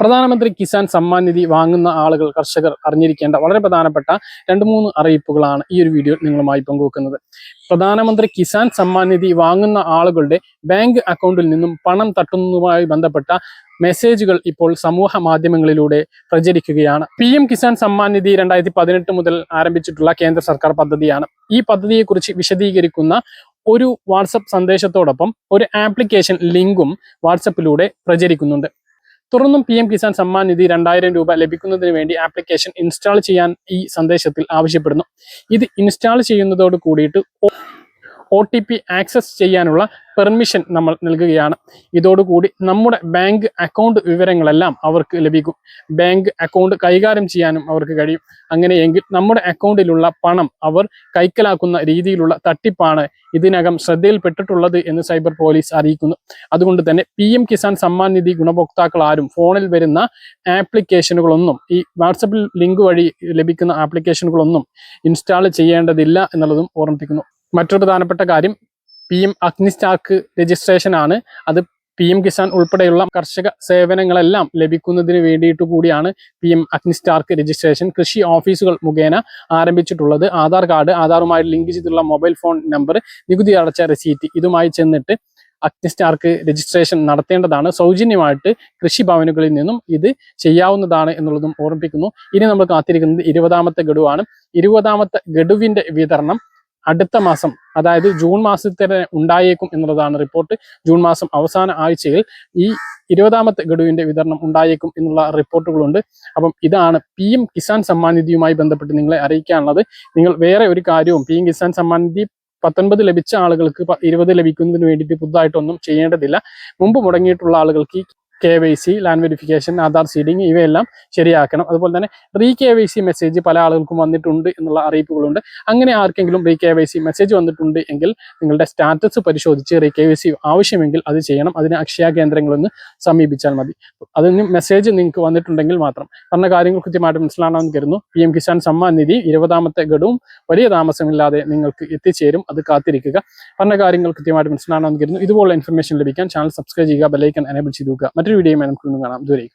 പ്രധാനമന്ത്രി കിസാൻ സമ്മാൻ നിധി വാങ്ങുന്ന ആളുകൾ കർഷകർ അറിഞ്ഞിരിക്കേണ്ട വളരെ പ്രധാനപ്പെട്ട രണ്ട് മൂന്ന് അറിയിപ്പുകളാണ് ഈ ഒരു വീഡിയോ നിങ്ങളുമായി പങ്കുവെക്കുന്നത്. പ്രധാനമന്ത്രി കിസാൻ സമ്മാൻ നിധി വാങ്ങുന്ന ആളുകളുടെ ബാങ്ക് അക്കൗണ്ടിൽ നിന്നും പണം തട്ടുന്നതുമായി ബന്ധപ്പെട്ട മെസ്സേജുകൾ ഇപ്പോൾ സമൂഹ മാധ്യമങ്ങളിലൂടെ പ്രചരിക്കുകയാണ്. പി എം കിസാൻ സമ്മാൻ നിധി രണ്ടായിരത്തി പതിനെട്ട് മുതൽ ആരംഭിച്ചിട്ടുള്ള കേന്ദ്ര സർക്കാർ പദ്ധതിയാണ്. ഈ പദ്ധതിയെക്കുറിച്ച് വിശദീകരിക്കുന്ന ഒരു വാട്സപ്പ് സന്ദേശത്തോടൊപ്പം ഒരു ആപ്ലിക്കേഷൻ ലിങ്കും വാട്സപ്പിലൂടെ പ്രചരിക്കുന്നുണ്ട്. തുടർന്നും പി എം കിസാൻ സമ്മാൻ നിധി രണ്ടായിരം രൂപ ലഭിക്കുന്നതിന് വേണ്ടി ആപ്ലിക്കേഷൻ ഇൻസ്റ്റാൾ ചെയ്യാൻ ഈ സന്ദേശത്തിൽ ആവശ്യപ്പെടുന്നു. ഇത് ഇൻസ്റ്റാൾ ചെയ്യുന്നതോട് കൂടിയിട്ട് ഒ ടി പി ആക്സസ് ചെയ്യാനുള്ള പെർമിഷൻ നമ്മൾ നൽകുകയാണ്. ഇതോടുകൂടി നമ്മുടെ ബാങ്ക് അക്കൗണ്ട് വിവരങ്ങളെല്ലാം അവർക്ക് ലഭിക്കും. ബാങ്ക് അക്കൗണ്ട് കൈകാര്യം ചെയ്യാനും അവർക്ക് കഴിയും. അങ്ങനെയെങ്കിൽ നമ്മുടെ അക്കൗണ്ടിലുള്ള പണം അവർ കൈക്കലാക്കുന്ന രീതിയിലുള്ള തട്ടിപ്പാണ് ഇതിനകം ശ്രദ്ധയിൽപ്പെട്ടിട്ടുള്ളത് എന്ന് സൈബർ പോലീസ് അറിയിക്കുന്നു. അതുകൊണ്ട് തന്നെ പി എം കിസാൻ സമ്മാൻ നിധി ഗുണഭോക്താക്കൾ ആരും ഫോണിൽ വരുന്ന ആപ്ലിക്കേഷനുകളൊന്നും ഈ വാട്സപ്പിൽ ലിങ്ക് വഴി ലഭിക്കുന്ന ആപ്ലിക്കേഷനുകളൊന്നും ഇൻസ്റ്റാൾ ചെയ്യേണ്ടതില്ല എന്നുള്ളതും ഓർമ്മിപ്പിക്കുന്നു. മറ്റൊരു പ്രധാനപ്പെട്ട കാര്യം പി എം അഗ്നിസ്റ്റാക്ക് രജിസ്ട്രേഷൻ ആണ് അത് പി എം കിസാൻ ഉൾപ്പെടെയുള്ള കർഷക സേവനങ്ങളെല്ലാം ലഭിക്കുന്നതിന് വേണ്ടിയിട്ട് കൂടിയാണ് പി എം അഗ്നിസ്റ്റാർക്ക് രജിസ്ട്രേഷൻ കൃഷി ഓഫീസുകൾ മുഖേന ആരംഭിച്ചിട്ടുള്ളത്. ആധാർ കാർഡ് ആധാറുമായി ലിങ്ക് ചെയ്തിട്ടുള്ള മൊബൈൽ ഫോൺ നമ്പർ നികുതി അടച്ച റെസീറ്റ് ഇതുമായി ചെന്നിട്ട് അഗ്നിസ്റ്റാർക്ക് രജിസ്ട്രേഷൻ നടത്തേണ്ടതാണ്. സൗജന്യമായിട്ട് കൃഷിഭവനുകളിൽ നിന്നും ഇത് ചെയ്യാവുന്നതാണ് എന്നുള്ളതും ഓർമ്മിപ്പിക്കുന്നു. ഇനി നമ്മൾ കാത്തിരിക്കുന്നത് ഇരുപതാമത്തെ ഗഡുവാണ്. ഇരുപതാമത്തെ ഗഡുവിന്റെ വിതരണം അടുത്ത മാസം അതായത് ജൂൺ മാസത്തിൽ തന്നെ ഉണ്ടായേക്കും എന്നുള്ളതാണ് റിപ്പോർട്ട് ജൂൺ മാസം അവസാന ആഴ്ചയിൽ ഈ ഇരുപതാമത്തെ ഗഡുവിന്റെ വിതരണം ഉണ്ടായേക്കും എന്നുള്ള റിപ്പോർട്ടുകളുണ്ട് അപ്പം ഇതാണ് പി എം കിസാൻ സമ്മാൻ നിധിയുമായി ബന്ധപ്പെട്ട് നിങ്ങളെ അറിയിക്കാനുള്ളത്. നിങ്ങൾ വേറെ ഒരു കാര്യവും പി എം കിസാൻ സമ്മാൻ നിധി പത്തൊൻപത് ലഭിച്ച ആളുകൾക്ക് ഇരുപത് ലഭിക്കുന്നതിന് വേണ്ടിയിട്ട് പുതുതായിട്ടൊന്നും ചെയ്യേണ്ടതില്ല. മുമ്പ് മുടങ്ങിയിട്ടുള്ള ആളുകൾക്ക് K Y C land verification Aadhaar seeding ഇവയെല്ലാം ശരിയാക്കണം. അതുപോലെ തന്നെ re K Y C message പല ആളുകൾക്കും വന്നിട്ടുണ്ട് എന്നുള്ള അറിയിപ്പുകളുണ്ട്. അങ്ങനെ ആർക്കെങ്കിലും re K Y C message വന്നിട്ടുണ്ട് എങ്കിൽ നിങ്ങളുടെ സ്റ്റാറ്റസ് പരിശോധിച്ച് റീ കെ വൈ സി ആവശ്യമെങ്കിൽ അത് ചെയ്യണം. അതിന് അക്ഷയ കേന്ദ്രങ്ങളൊന്ന് സമീപിച്ചാൽ മതി. അതിന് മെസ്സേജ് നിങ്ങൾക്ക് വന്നിട്ടുണ്ടെങ്കിൽ മാത്രം. പറഞ്ഞ കാര്യങ്ങൾ കൃത്യമായിട്ട് മനസ്സിലാണെന്ന് കരുതുന്നു. പി എം കിസാൻ സമ്മാൻ നിധി ഇരുപതാമത്തെ ഗഡുവും വലിയ താമസമില്ലാതെ നിങ്ങൾക്ക് എത്തിച്ചേരും. അത് കാത്തിരിക്കുക. പറഞ്ഞ കാര്യങ്ങൾ കൃത്യമായിട്ട് മനസ്സിലാണെന്ന് കരുതുന്നു. ഇതുപോലുള്ള ഇൻഫർമേഷൻ ലഭിക്കാൻ ചാനൽ സബ്സ്ക്രൈബ് ചെയ്യുക ബെലൈക്കൻ എനേബിൾ നോക്കുക വെക്കുക മറ്റൊരു വീഡിയോയുമായി നമുക്ക് വീണ്ടും കാണാം. ദൂരേക്ക്